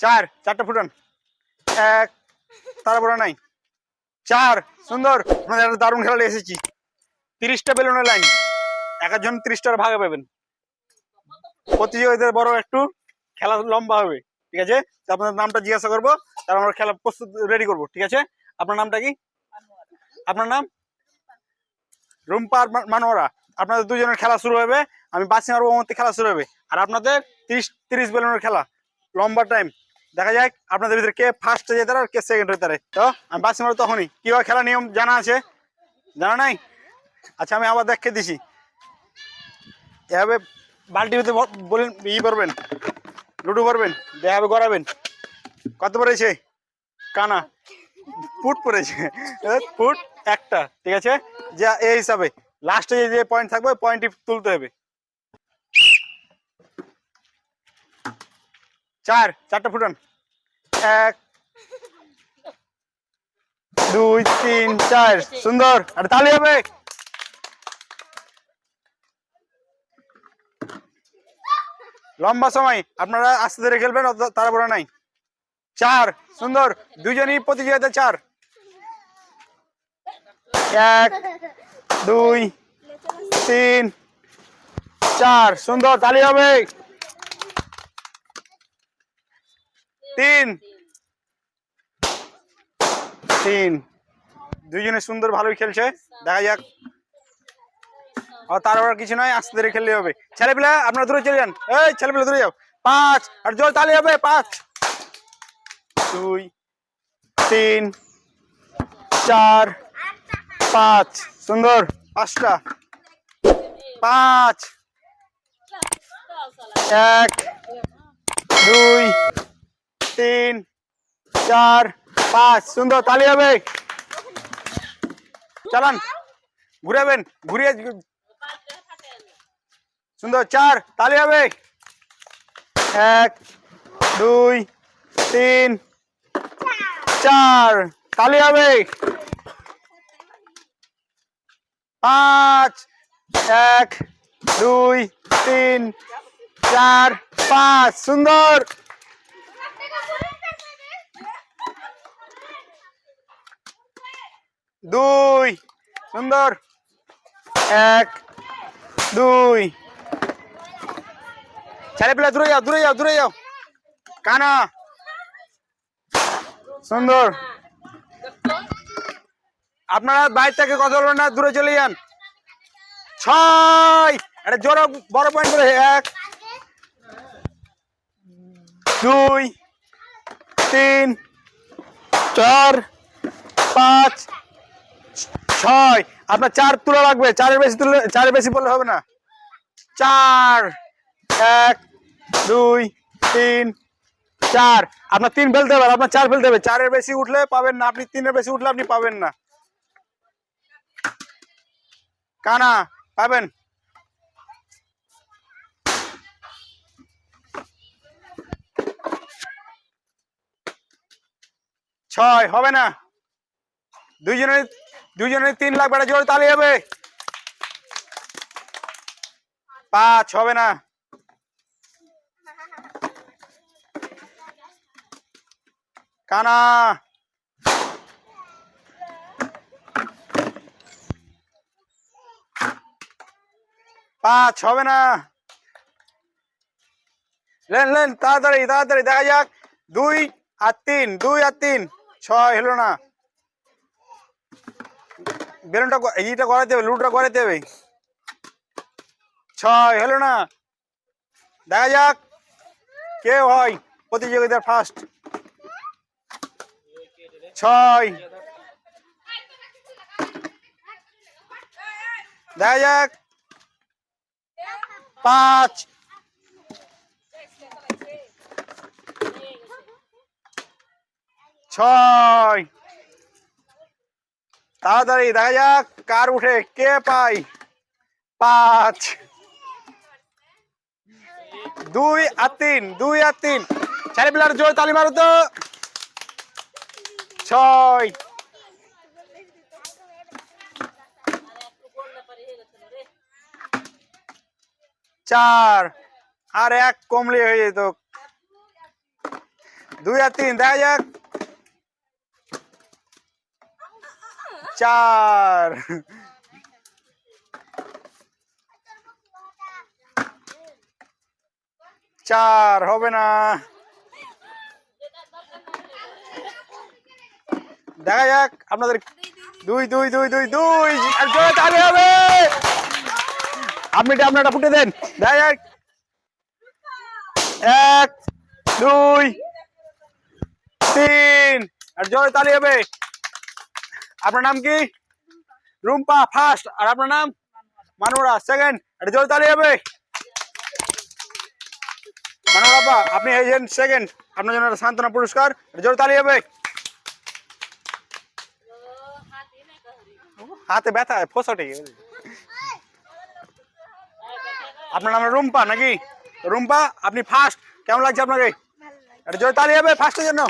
চার, চারটা ফুটান। এক তারপরে নাই। চার, সুন্দর। একটা দারুণ খেলা এসেছি। তিরিশটা বেলুনের লাইন। এক একজন তিরিশটার ভাগে পাবেন। প্রতিযোগিতার বড় একটু খেলা লম্বা হবে, ঠিক আছে? আপনার নামটা জিজ্ঞাসা করব তারপর আমরা খেলা প্রস্তুত রেডি করব, ঠিক আছে? আপনার নামটা কি? আপনার নাম? রুম্পা আর মানোয়ারা। আপনাদের দুজনের খেলা শুরু হবে। আমি বাসি মারবো খেলা শুরু হবে। আর আপনাদের তিরিশ তিরিশ বেলুনের খেলা। লম্বা টাইম দেখা যাক আপনাদের ভিতরে কে ফার্স্ট যেতে পারে আর কে সেকেন্ড হতে পারে। তো, আমি বাসি মারবো তখনই। কীভাবে খেলা নিয়ম জানা আছে? জানা নাই? আচ্ছা আমি আবার দেখে দিছি। এভাবে বালতি হতে বলেন, ই করবেন, লুডু করবেন, দেখাবে, গড়াবেন। কত পড়েছে? কানা। ফুট পড়েছে। ফুট একটা, ঠিক আছে? যা, এই হিসাবে। লাস্টে যে পয়েন্ট থাকবে পয়েন্টটি তুলতে হবে। চার, চারটা ফুটান। এক, দুই, তিন, চার। সুন্দর। আর তালি হবে। লম্বা সময়। আপনারা আস্তে ধরে খেলবেন তাড়াহুড়া নাই। চার, সুন্দর। দুজনই প্রতিযোগিতা চার। এক, দুই, তিন, চার। সুন্দর। তালি হবে। তিন। তিন। দুইজনে সুন্দর ভালোই খেলছে। দেখা যাক। আর তারপর কিছু নয় আস্তে ধরে খেললে হবে। ছেলেপিলা, আপনারা দূরে চলে যান। এই, ছেলেপিলা, দূরে যাও। পাঁচ, আর জোর তালি হবে, পাঁচ। দুই, তিন, চার, পাঁচ। সুন্দর। পাঁচটা। পাঁচ। এক, দুই তিন, চার, পাঁচ। সুন্দর, তালি হবে। চালান। ঘুরাবেন, ঘুরিয়ে সুন্দর, চার, তালি হবে। এক, দুই, তিন, চার, তালি হবে। পাঁচ, এক, দুই, তিন, চার, পাঁচ। সুন্দর। দুই, সুন্দর। এক, দুই। ছেলেপিলা দূরে যাও দূরে যাও দূরে যাও। কানা। সুন্দর। আপনারা বাইর থেকে কথা বলবেন না, দূরে চলে যান। ছয়। এটা জোর বড় পয়েন্ট করে, এক। দুই, তিন, চার, পাঁচ ছয়। আপনার চার তুলা লাগবে। চারের বেশি তুলে চারের বেশি বললে হবে না। চার, এক, দুই, তিন, চার। আপনার তিন ফেলতে হবে আপনার চার ফেলতে হবে। চারের বেশি উঠলে পাবেন না। আপনি তিনের বেশি উঠলে আপনি পাবেন না। কানা, পাবেন? ছয়, হবে না। দুইজনের দুইজনের তিন লাখ বেড়া জোর তালি হবে। পাঁচ হবে না। কানা। পাঁচ হবে না। লেন লেন, তাড়াতাড়ি তাড়াতাড়ি, দেখা যাক। দুই আর তিন, দুই আর তিন, ছয় হলো না। বেলুনটা এইটা করাতে হবে লুটটা করাতে হবে। ছয়, হলো না? দেখা যাক কে হয় প্রতিযোগিতার ফার্স্ট ছয়। দেখা যাক। পাঁচ। ছয়। তাড়াতাড়ি, দেখা যাক কার উঠে, কে পাই পাঁচ। দুই আর তিন, দুই আর তিন। চারি পিলার জোর তালি মারো তো ছয়। চার। আর এক কমলে হয়ে যেত। দুই আর তিন, দেখা যাক চার। চার, হবে না। দেখা যাক আপনাদের দুই দুই দুই দুই দুই। তালি হবে আপনি এটা আপনারটা ফুটে দেন। দেখা যাক। এক, দুই, তিন। আর জোরে তালি হবে। আপনার নাম কি? রুম্পা ফার্স্ট আর আপনার নাম? মানোরা সেকেন্ড এটা জোরে তালি হবে। মানোরা আপা আপনি হয়েছেন সেকেন্ড আপনার জন্য একটা সান্ত্বনা পুরস্কার। জোরে তালি হবে। হাতে ব্যথা ফোসটে। আপনার নাম রুম্পা নাকি? রুম্পা আপনি ফার্স্ট কেমন লাগছে আপনাকে? এটা জোরে তালি হবে ফার্স্টের জন্য।